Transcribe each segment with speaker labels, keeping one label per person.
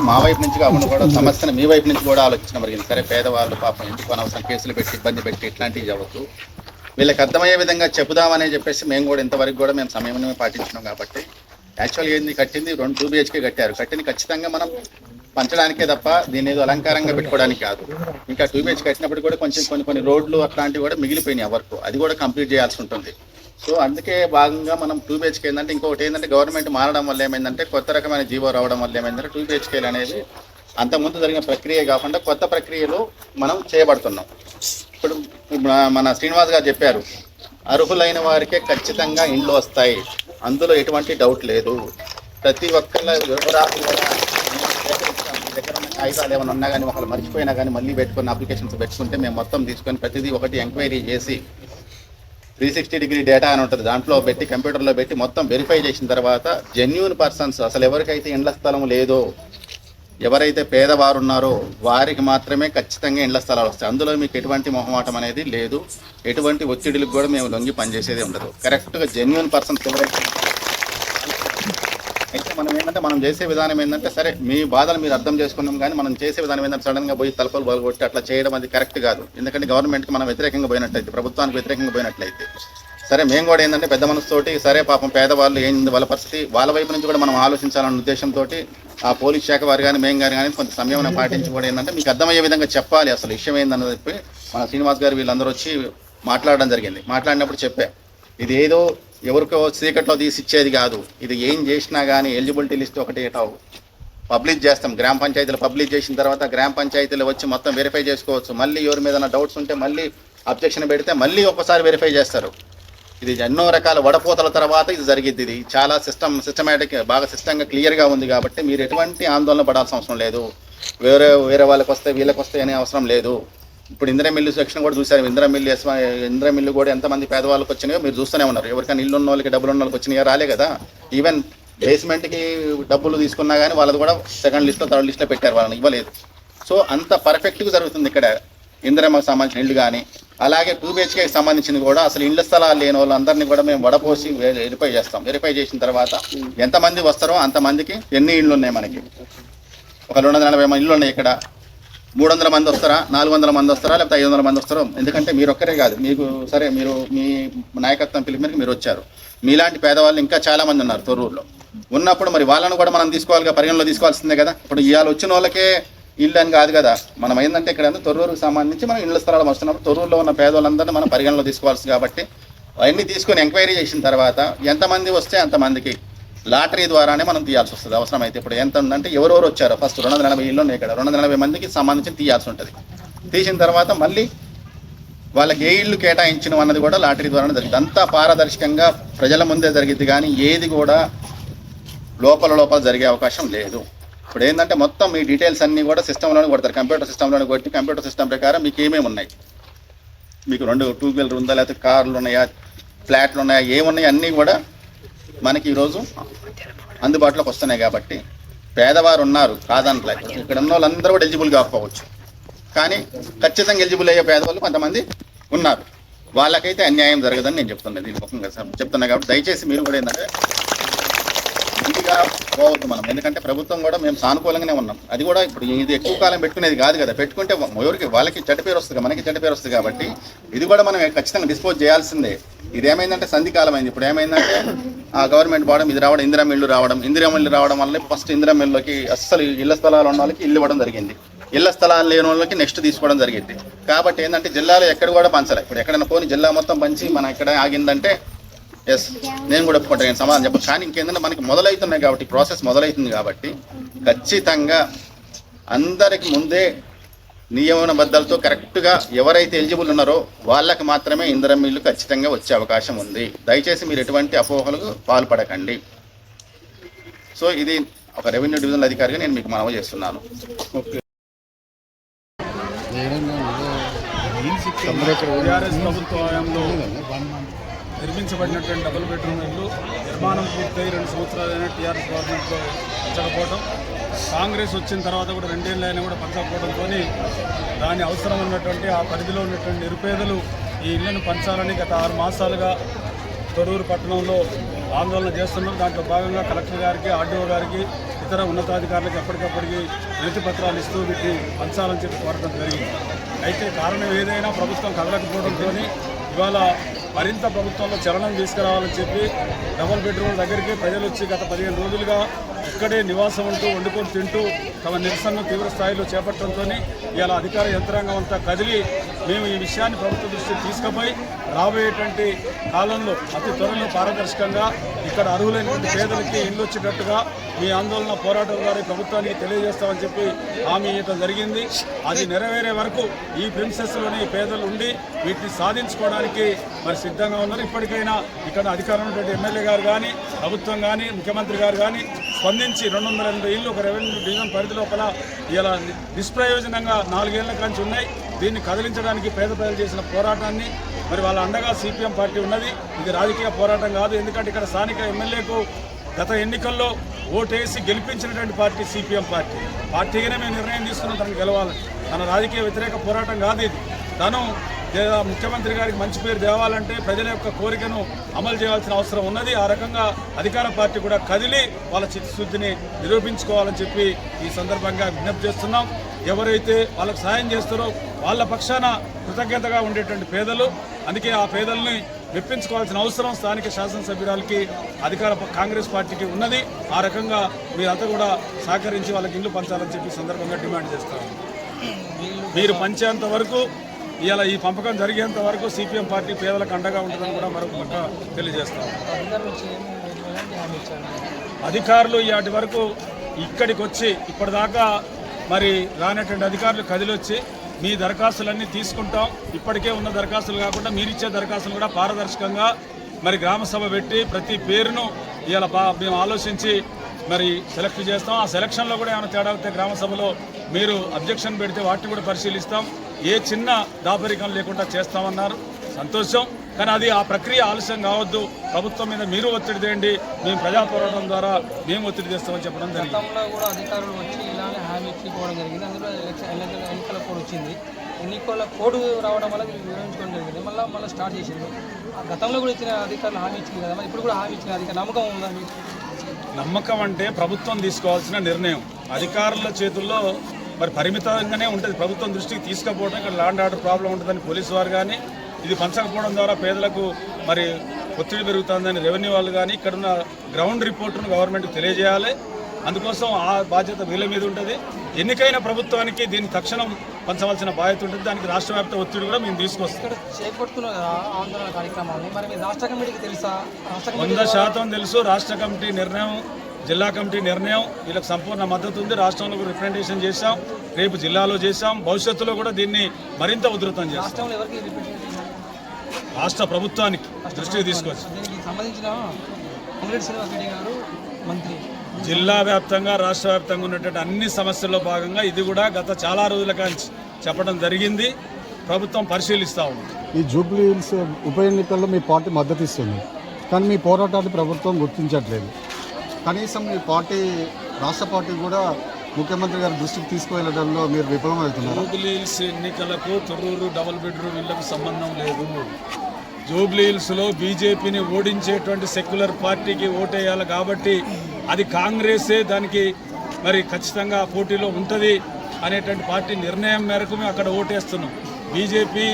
Speaker 1: కాకుండా మా వైపు నుంచి కాకుండా కూడా సమస్యను మీ వైపు నుంచి కూడా ఆలోచించడం జరిగింది సరే పేదవాళ్ళు పాపం ఎందుకు అనవసరం కేసులు పెట్టి ఇబ్బంది పెట్టి ఇట్లాంటివి చదవద్దు వీళ్ళకి అర్థమయ్యే విధంగా చెబుదామని చెప్పేసి మేము కూడా ఇంతవరకు కూడా మేము సమయం పాటించినాం కాబట్టి యాక్చువల్గా ఏంది కట్టింది? రెండు టూ బిహెచ్కే కట్టారు. కట్టింది ఖచ్చితంగా మనం పంచడానికే తప్ప దీని ఏదో అలంకారంగా పెట్టుకోవడానికి కాదు. ఇంకా టూ బిహెచ్ కట్టినప్పుడు కూడా కొంచెం కొన్ని కొన్ని రోడ్లు అట్లాంటివి కూడా మిగిలిపోయినాయి వర్క్. అది కూడా కంప్లీట్ చేయాల్సి ఉంటుంది. సో అందుకే భాగంగా మనం టూ బిహెచ్కే ఏంటంటే ఇంకొకటి ఏంటంటే గవర్నమెంట్ మారడం వల్ల ఏమైందంటే కొత్త రకమైన జీవో రావడం వల్ల ఏమైందంటే టూ బిహెచ్కేలు అనేది అంతకుముందు జరిగిన ప్రక్రియ కాకుండా కొత్త ప్రక్రియలో మనం చేయబడుతున్నాం. ఇప్పుడు మన- మన శ్రీనివాస్ గారు చెప్పారు అర్హులైన వారికే ఖచ్చితంగా ఇండ్లు వస్తాయి. అందులో ఎటువంటి డౌట్ లేదు. ప్రతి ఒక్కళ్ళ వివరాలు దగ్గర ఉన్న కాగితాలు ఏమైనా ఉన్నా కానీ ఒకళ్ళు మర్చిపోయినా కానీ మళ్ళీ పెట్టుకుని అప్లికేషన్స్ పెట్టుకుంటే మేము మొత్తం తీసుకొని ప్రతిదీ ఒకటి ఎంక్వైరీ చేసి త్రీ సిక్స్టీ డిగ్రీ డేటా అని ఉంటుంది. దాంట్లో పెట్టి కంప్యూటర్లో పెట్టి మొత్తం వెరిఫై చేసిన తర్వాత జెన్యున్ పర్సన్స్ అసలు ఎవరికైతే ఇండ్ల స్థలం లేదో ఎవరైతే పేదవారు ఉన్నారో వారికి మాత్రమే ఖచ్చితంగా ఇండ్ల స్థలాలు వస్తాయి. అందులో మీకు ఎటువంటి మొహమాటం అనేది లేదు. ఎటువంటి ఒత్తిడిలకు కూడా మేము లొంగి పనిచేసేది ఉండదు. కరెక్ట్గా జెన్యున్ పర్సన్స్ ఎవరైతే అయితే మనం ఏంటంటే మనం చేసే విధానం ఏంటంటే సరే మీ బాధలు మీరు అర్థం చేసుకున్నాం కానీ మనం చేసే విధానం ఏంటంటే సడన్గా పోయి తలుపులు బలగొట్టి అట్లా చేయడం అది కరెక్ట్ కాదు. ఎందుకంటే గవర్నమెంట్కి మనం వ్యతిరేకంగా పోయినట్లయితే ప్రభుత్వానికి వ్యతిరేకంగా పోయినట్లయితే. సరే మేము కూడా ఏంటంటే పెద్ద మనసుతోటి సరే పాపం పేదవాళ్ళు ఏంది వాళ్ళ పరిస్థితి వాళ్ళ వైపు నుంచి కూడా మనం ఆలోచించాలన్న ఉద్దేశంతో ఆ పోలీస్ శాఖ వారు కానీ మేము కానీ కానీ కొంత సమయం పాటించి కూడా ఏంటంటే మీకు అర్థమయ్యే విధంగా చెప్పాలి. అసలు విషయం ఏందన్నది చెప్పి మన శ్రీనివాస్ గారు వీళ్ళందరూ వచ్చి మాట్లాడడం జరిగింది. మాట్లాడినప్పుడు చెప్పా. ఇది ఏదో ఎవరికో చీకట్లో తీసి ఇచ్చేది కాదు. ఇది ఏం చేసినా కానీ ఎలిజిబిలిటీ లిస్ట్ ఒకటి ఏటావు పబ్లిష్ చేస్తాం. గ్రామ పంచాయతీలు పబ్లిష్ చేసిన తర్వాత గ్రామ పంచాయతీలు వచ్చి మొత్తం వెరిఫై చేసుకోవచ్చు. మళ్ళీ ఎవరి మీద డౌట్స్ ఉంటే మళ్ళీ అబ్జెక్షన్ పెడితే మళ్ళీ ఒకసారి వెరిఫై చేస్తారు. ఇది ఎన్నో రకాల వడపోతల తర్వాత ఇది జరిగిద్ది ఇది. చాలా సిస్టమ్ సిస్టమేటిక్ బాగా సిస్టంగా క్లియర్గా ఉంది కాబట్టి మీరు ఎటువంటి ఆందోళన పడాల్సిన అవసరం లేదు. వేరే వేరే వాళ్ళకి వస్తే వీళ్ళకి వస్తే అనే అవసరం లేదు. ఇప్పుడు ఇందిరా మిల్లు సెక్షన్ కూడా చూసారు Indira mill yes Indira mill కూడా ఎంతమంది పేదవాళ్ళకి వచ్చినాయో మీరు చూస్తూనే ఉన్నారు. ఎవరికైనా ఇల్లు ఉన్న వాళ్ళకి డబ్బులు ఉన్న వాళ్ళకి వచ్చినాయో? రాలే కదా. ఈవెన్ బేస్మెంట్కి డబ్బులు తీసుకున్నా కానీ వాళ్ళది కూడా సెకండ్ లిస్ట్లో థర్డ్ లిస్ట్లో పెట్టారు. వాళ్ళని ఇవ్వలేదు. సో అంత పర్ఫెక్ట్గా జరుగుతుంది ఇక్కడ ఇందిరమ్మకు సంబంధించిన ఇల్లు కానీ అలాగే టూ బిహెచ్కేకి సంబంధించింది కూడా అసలు ఇళ్ళ స్థలాలు లేని వాళ్ళందరినీ కూడా మేము వడపోసి వెరిఫై చేస్తాం. వెరిఫై చేసిన తర్వాత ఎంతమంది వస్తారో అంతమందికి ఎన్ని ఇళ్ళు ఉన్నాయి మనకి? ఒక రెండు వందల నలభై ఇళ్ళు ఉన్నాయి ఇక్కడ. మూడు వందల మంది వస్తారా? నాలుగు వందల మంది వస్తారా? లేకపోతే ఐదు వందల మంది వస్తారో? ఎందుకంటే మీరు ఒక్కరే కాదు. మీకు సరే మీరు మీ నాయకత్వం పిలిపి మేరకు మీరు వచ్చారు. మీలాంటి పేదవాళ్ళు ఇంకా చాలామంది ఉన్నారు తొర్రూరులో. ఉన్నప్పుడు మరి వాళ్ళను కూడా మనం తీసుకోవాలిగా పరిగణలో తీసుకోవాల్సిందే కదా? ఇప్పుడు ఇవాళ వచ్చిన వాళ్ళకే ఇల్లు అని కాదు కదా? మనం ఏంటంటే ఇక్కడ తొర్రూరుకు సంబంధించి మనం ఇళ్ళ స్థలాలు వస్తున్నప్పుడు తొర్రూరులో ఉన్న పేదవాళ్ళందరినీ మనం పరిగణలో తీసుకోవాల్సి కాబట్టి అవన్నీ తీసుకొని ఎంక్వైరీ చేసిన తర్వాత ఎంతమంది వస్తే అంతమందికి లాటరీ ద్వారానే మనం తీయాల్సి వస్తుంది. అవసరం అయితే ఇప్పుడు ఎంత ఉందంటే ఎవరెవరు వచ్చారో ఫస్ట్ రెండు వందల ఎనభై ఇళ్ళు ఉన్నాయి ఇక్కడ. రెండు వందల ఎనభై మందికి సంబంధించి తీయాల్సి ఉంటుంది. తీసిన తర్వాత మళ్ళీ వాళ్ళకి ఏ ఇళ్ళు కేటాయించడం అన్నది కూడా లాటరీ ద్వారానే జరిగింది. అంతా పారదర్శకంగా ప్రజల ముందే జరిగింది కానీ ఏది కూడా లోపల లోపల జరిగే అవకాశం లేదు. ఇప్పుడు ఏంటంటే మొత్తం మీ డీటెయిల్స్ అన్నీ కూడా సిస్టంలోనే కొడతారు. కంప్యూటర్ సిస్టంలోనే కొట్టి కంప్యూటర్ సిస్టమ్ ప్రకారం మీకు ఏమేమి ఉన్నాయి? మీకు రెండు టూ వీలర్ ఉందా? లేకపోతే కార్లు ఉన్నాయా? ఫ్లాట్లు ఉన్నాయా? ఏమున్నాయి? అన్నీ కూడా మనకి ఈరోజు అందుబాటులోకి వస్తున్నాయి కాబట్టి పేదవారు ఉన్నారు కాదనట్లే. ఇక్కడ ఉన్న వాళ్ళందరూ కూడా ఎలిజిబుల్ కాకపోవచ్చు. కానీ ఖచ్చితంగా ఎలిజిబుల్ అయ్యే పేదవాళ్ళు కొంతమంది ఉన్నారు. వాళ్ళకైతే అన్యాయం జరగదని నేను చెప్తున్నాను దీని ముఖంగా చెప్తున్నా కాబట్టి దయచేసి మీరు కూడా ఏంటంటే మంచిగా పోవద్దు మనం. ఎందుకంటే ప్రభుత్వం కూడా మేము సానుకూలంగానే ఉన్నాం. అది కూడా ఇప్పుడు ఇది ఎక్కువ కాలం పెట్టుకునేది కాదు కదా. పెట్టుకుంటే ఎవరికి వాళ్ళకి చెడ్డ పేరు వస్తుంది మనకి చెడ్డ పేరు వస్తుంది కాబట్టి ఇది కూడా మనం ఖచ్చితంగా డిస్పోజ్ చేయాల్సిందే. ఇది ఏమైందంటే సంధికాలం అయింది. ఇప్పుడు ఏమైందంటే గవర్నమెంట్ పోవడం ఇది రావడం ఇందిరా మిల్లు రావడం ఇందిరా మిల్లు రావడం వల్ల ఫస్ట్ ఇందిరా మిల్లుకి అస్సలు ఇళ్ళ స్థలాలు ఉన్న వాళ్ళకి ఇల్లు ఇవ్వడం జరిగింది. ఇళ్ళ స్థలాలు లేని వాళ్ళకి నెక్స్ట్ తీసుకోవడం జరిగింది. కాబట్టి ఏంటంటే జిల్లాలో ఎక్కడ కూడా పంచలే. ఇప్పుడు ఎక్కడైనా పోని జిల్లా మొత్తం పంచి మన ఎక్కడ ఆగిందంటే ఎస్ నేను కూడా ఒప్పుకుంటాను సమాధానం చెప్పను కానీ ఇంకేంటంటే మనకి మొదలవుతున్నాయి కాబట్టి ప్రాసెస్ మొదలవుతుంది కాబట్టి ఖచ్చితంగా అందరికి ముందే నియమనబద్ధాలతో కరెక్ట్గా ఎవరైతే ఎలిజిబుల్ ఉన్నారో వాళ్ళకి మాత్రమే ఇందిరం ఇల్లు ఖచ్చితంగా వచ్చే అవకాశం ఉంది. దయచేసి మీరు ఎటువంటి అపోహలకు పాల్పడకండి. సో ఇది ఒక రెవెన్యూ డివిజనల్ అధికారిగా నేను మీకు మనవి చేస్తున్నాను.
Speaker 2: హయాంలో నిర్మించబడినటువంటి డబుల్ బెడ్రూమ్ ఇల్లు నిర్మాణం పూర్తయి రెండు సంవత్సరాలైన టీఆర్ఎస్ గవర్నమెంట్లో పంచకపోవడం కాంగ్రెస్ వచ్చిన తర్వాత కూడా రెండేళ్ళు అయినా కూడా పంచకపోవడంతో దాని అవసరం ఉన్నటువంటి ఆ పరిధిలో ఉన్నటువంటి నిరుపేదలు ఈ ఇళ్ళను పంచాలని గత ఆరు మాసాలుగా తొరూరు పట్టణంలో ఆందోళన చేస్తున్నారు. దాంట్లో భాగంగా కలెక్టర్ గారికి ఆర్డీఓ గారికి ఇతర ఉన్నతాధికారులకు ఎప్పటికప్పటికి వినతి పత్రాలు ఇస్తూ వీటిని పంచాలని చెప్పి కోరడం జరిగింది. అయితే కారణం ఏదైనా ప్రభుత్వం కదలకపోవడంతో ఇవాళ మరింత ప్రభుత్వంలో చలనం తీసుకురావాలని చెప్పి డబుల్ బెడ్రూమ్ దగ్గరికి ప్రజలు వచ్చి గత పదిహేను రోజులుగా ఇక్కడే నివాసం ఉంటూ వండుకొని తింటూ తమ నిరసనను తీవ్ర స్థాయిలో చేపట్టడంతో ఇలా అధికార యంత్రాంగం అంతా కదిలి మేము ఈ విషయాన్ని ప్రభుత్వ దృష్టికి తీసుకుపోయి రాబోయేటువంటి కాలంలో అతి త్వరలో పారదర్శకంగా ఇక్కడ అర్హులైనటువంటి పేదలకి ఇల్లు వచ్చేటట్టుగా మీ ఆందోళన పోరాటం ద్వారా ప్రభుత్వానికి తెలియజేస్తామని చెప్పి హామీ ఇవ్వడం జరిగింది. అది నెరవేరే వరకు ఈ ప్రిన్సెస్లోని పేదలు ఉండి వీటిని సాధించుకోవడానికి మరి సిద్ధంగా ఉన్నారు. ఇప్పటికైనా ఇక్కడ అధికారం ఉన్నటువంటి ఎమ్మెల్యే గారు కానీ ప్రభుత్వం కానీ ముఖ్యమంత్రి గారు కానీ స్పందించి రెండు వందల ఎనభై ఇళ్ళు ఒక రెవెన్యూ డివిజన్ పరిధి లోపల ఇలా నిష్ప్రయోజనంగా నాలుగేళ్ళ కాంచి ఉన్నాయి. దీన్ని కదిలించడానికి పేద ప్రజలు చేసిన పోరాటాన్ని మరి వాళ్ళ అండగా సిపిఎం పార్టీ ఉన్నది. ఇది రాజకీయ పోరాటం కాదు. ఎందుకంటే ఇక్కడ స్థానిక ఎమ్మెల్యేకు గత ఎన్నికల్లో ఓటేసి గెలిపించినటువంటి పార్టీ సిపిఎం పార్టీ. పార్టీగానే మేము నిర్ణయం తీసుకున్నాం. తనకు గెలవాలని. తన రాజకీయ వ్యతిరేక పోరాటం కాదు ఇది. తను ముఖ్యమంత్రి గారికి మంచి పేరు తేవాలంటే ప్రజల యొక్క కోరికను అమలు చేయాల్సిన అవసరం ఉన్నది. ఆ రకంగా అధికార పార్టీ కూడా కదిలి వాళ్ళ చిత్తశుద్ధిని నిరూపించుకోవాలని చెప్పి ఈ సందర్భంగా విజ్ఞప్తి చేస్తున్నాం. ఎవరైతే వాళ్ళకు సాయం చేస్తారో వాళ్ళ పక్షాన కృతజ్ఞతగా ఉండేటువంటి పేదలు అందుకే ఆ పేదల్ని మెప్పించుకోవాల్సిన అవసరం స్థానిక శాసనసభ్యురాలకి అధికార కాంగ్రెస్ పార్టీకి ఉన్నది. ఆ రకంగా మీరంతా కూడా సహకరించి వాళ్ళకి ఇల్లు పంచాలని చెప్పి సందర్భంగా డిమాండ్ చేస్తారు మీరు పంచేంత వరకు ఇలా ఈ పంపకం జరిగేంత వరకు సిపిఎం పార్టీ పేదలకు అండగా ఉంటుందని కూడా మరొక పక్క తెలియజేస్తాం.
Speaker 3: అధికారులు వచ్చి
Speaker 2: ఇవాటి వరకు ఇక్కడికి వచ్చి ఇప్పటిదాకా మరి రానటువంటి అధికారులు కదిలొచ్చి మీ దరఖాస్తులన్నీ తీసుకుంటాం. ఇప్పటికే ఉన్న దరఖాస్తులు కాకుండా మీరిచ్చే దరఖాస్తులు కూడా పారదర్శకంగా మరి గ్రామ సభ పెట్టి ప్రతి పేరును ఇలా మేము ఆలోచించి మరి సెలెక్ట్ చేస్తాం. ఆ సెలక్షన్లో కూడా ఏమైనా తేడా వస్తే గ్రామసభలో మీరు అబ్జెక్షన్ పెడితే వాటిని కూడా పరిశీలిస్తాం. ఏ చిన్న దాపరికం లేకుండా చేస్తామన్నారు. సంతోషం. కానీ అది ఆ ప్రక్రియ ఆలస్యం కావద్దు. ప్రభుత్వం మీద మీరు ఒత్తిడి తేండి మేము ప్రజా పోరాటం ద్వారా మేము ఒత్తిడి చేస్తామని చెప్పడం జరిగింది.
Speaker 3: గతంలో కూడా అధికారులు వచ్చి ఇలానే హామీ ఇచ్చిపోవడం జరిగింది. అందులో ఎన్నికల కోడ్ వచ్చింది. ఎన్నికల కోడ్ రావడం వల్ల వివరించుకోవడం జరిగింది. మళ్ళీ మళ్ళీ స్టార్ట్ చేసింది ఆ గతంలో కూడా ఇచ్చిన అధికారులు హామీ ఇచ్చింది కదా ఇప్పుడు కూడా హామీ ఇచ్చిన అధికారులు నమ్మకం ఉందా మీకు?
Speaker 2: నమ్మకం అంటే ప్రభుత్వం తీసుకోవాల్సిన నిర్ణయం. అధికారుల చేతుల్లో మరి పరిమితంగానే ఉంటుంది. ప్రభుత్వం దృష్టికి తీసుకపోవడం ఇక్కడ ల్యాండ్ ఆర్డర్ ప్రాబ్లం ఉంటుందని పోలీసు వారు కానీ ఇది పంచకపోవడం ద్వారా పేదలకు మరి ఒత్తిడి పెరుగుతుందని రెవెన్యూ వాళ్ళు కానీ ఇక్కడున్న గ్రౌండ్ రిపోర్టును గవర్నమెంట్కి తెలియజేయాలి. అందుకోసం ఆ బాధ్యత వీళ్ళ మీద ఉంటుంది. ఎన్నికైన ప్రభుత్వానికి దీన్ని తక్షణం పంచవలసిన బాధ్యత ఉంటుంది. దానికి రాష్ట్ర వ్యాప్త ఒత్తిడి కూడా మేము తీసుకొస్తాం.
Speaker 3: ఇక్కడ చేపడుతున్న కదా ఆందోళన కార్యక్రమాన్ని మరి మీ రాష్ట్ర కమిటీకి తెలుసా? రాష్ట్ర కమిటీ
Speaker 2: వంద శాతం తెలుసు. రాష్ట్ర కమిటీ నిర్ణయం జిల్లా కమిటీ నిర్ణయం వీళ్ళకి సంపూర్ణ మద్దతు ఉంది. రాష్ట్రంలో కూడా రిప్రజెంటేషన్ చేశాం. రేపు జిల్లాలో చేశాం. భవిష్యత్తులో కూడా దీన్ని మరింత ఉధృతం చేస్తాం.
Speaker 3: రాష్ట్రంలో ఎవరికి రిపీట్
Speaker 2: రాష్ట్ర ప్రభుత్వానికి దృష్టికి తీసుకొచ్చి.
Speaker 3: మంత్రి.
Speaker 2: జిల్లా వ్యాప్తంగా రాష్ట్ర వ్యాప్తంగా ఉన్నటువంటి అన్ని సమస్యల్లో భాగంగా ఇది కూడా గత చాలా రోజుల కాంచి చెప్పడం జరిగింది. ప్రభుత్వం పరిశీలిస్తూ ఉంది.
Speaker 4: ఈ జూబ్లీ హిల్స్ ఉప ఎన్నికల్లో మీ పార్టీ మద్దతు ఇస్తుంది. కానీ మీ పోరాటాన్ని ప్రభుత్వం గుర్తించట్లేదు. కనీసం మీ పార్టీ రాష్ట్ర పార్టీ కూడా ముఖ్యమంత్రి గారి దృష్టికి తీసుకువెళ్ళడంలో మీరు విఫలమవుతున్నారు.
Speaker 2: జూబ్లీ హిల్స్ ఎన్నికలకు తొర్రూరు డబుల్ బెడ్రూమ్ ఇళ్ళకు సంబంధం లేదు. జూబ్లీ హిల్స్లో బీజేపీని ఓడించేటువంటి సెక్యులర్ పార్టీకి ఓటేయాలి కాబట్టి అది కాంగ్రెసే దానికి మరి ఖచ్చితంగా పోటీలో ఉంటుంది అనేటువంటి పార్టీ నిర్ణయం మేరకు మేము అక్కడ ఓటేస్తున్నాం. బీజేపీ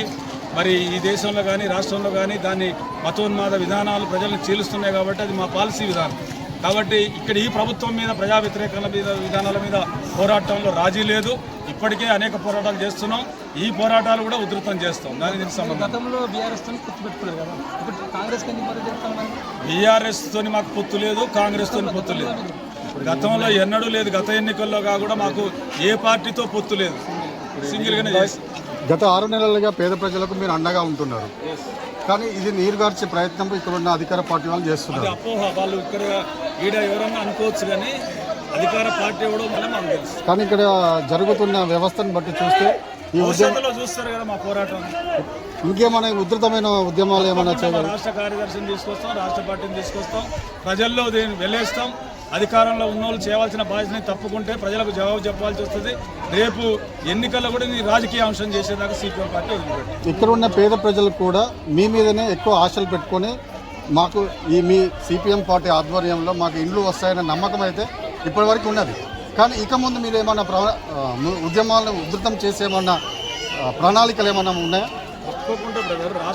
Speaker 2: మరి ఈ దేశంలో కానీ రాష్ట్రంలో కానీ దాన్ని మతోన్మాద విధానాలు ప్రజలను చీలుస్తున్నాయి కాబట్టి అది మా పాలసీ విధానం. కాబట్టి ఇక్కడ ఈ ప్రభుత్వం మీద ప్రజా వ్యతిరేకాల మీద విధానాల మీద పోరాటంలో రాజీ లేదు. ఇప్పటికే అనేక పోరాటాలు చేస్తున్నాం. ఈ పోరాటాలు కూడా ఉధృతం చేస్తాం. సంబంధం
Speaker 3: గతంలో బీఆర్ఎస్
Speaker 2: తోని మాకు పొత్తు లేదు కాంగ్రెస్ తోని పొత్తు లేదు. గతంలో ఎన్నడూ లేదు. గత ఎన్నికల్లో కూడా మాకు ఏ పార్టీతో పొత్తు లేదు. సింగిల్గానే చేస్తాం
Speaker 4: గత ఆరు నెలలుగా పేద ప్రజలకు మీరు అండగా ఉంటున్నారు. కానీ ఇది నీరుగార్చే ప్రయత్నం ఇక్కడ ఉన్న అధికార పార్టీ వాళ్ళు చేస్తున్నారు.
Speaker 2: అపోహ వాళ్ళు ఇక్కడ ఈడ ఎవరన్నా అనుకోవచ్చు కానీ అధికార పార్టీ ఎవడో మనం మాకు తెలుసు
Speaker 4: కానీ ఇక్కడ జరుగుతున్న వ్యవస్థను బట్టి చూస్తే ఈ ఉద్యమం
Speaker 2: భవిష్యత్తులో చూస్తారు కదా మా పోరాటం.
Speaker 4: ఇంకేమైనా ఉధృతమైన ఉద్యమాలు ఏమైనా చేయగలరు?
Speaker 2: రాష్ట్ర కార్యదర్శిని తీసుకొస్తాం రాష్ట్ర పార్టీని తీసుకొస్తాం ప్రజల్లో దీన్ని వెళ్ళేస్తాం అధికారంలో ఉన్న వాళ్ళు చేయవలసిన బాధ్యతని తప్పుకుంటే ప్రజలకు జవాబు చెప్పాల్సి వస్తుంది. రేపు ఎన్నికల్లో కూడా నీ రాజకీయ అంశం చేసేదాకా సిపిఎం పార్టీ
Speaker 4: ఇక్కడ ఉన్న పేద ప్రజలు కూడా మీ మీదనే ఎక్కువ ఆశలు పెట్టుకొని మాకు ఈ మీ సిపిఎం పార్టీ ఆధ్వర్యంలో మాకు ఇండ్లు వస్తాయన్న నమ్మకం అయితే ఇప్పటివరకు ఉన్నది. కానీ ఇక ముందు మీరు ఆ, ఉద్యమాలను ఉధృతం చేసేమన్నా ప్రణాళికలు ఏమన్నా ఉన్నాయా?
Speaker 2: తప్పకుండా బ్రదర్ రాష్ట్ర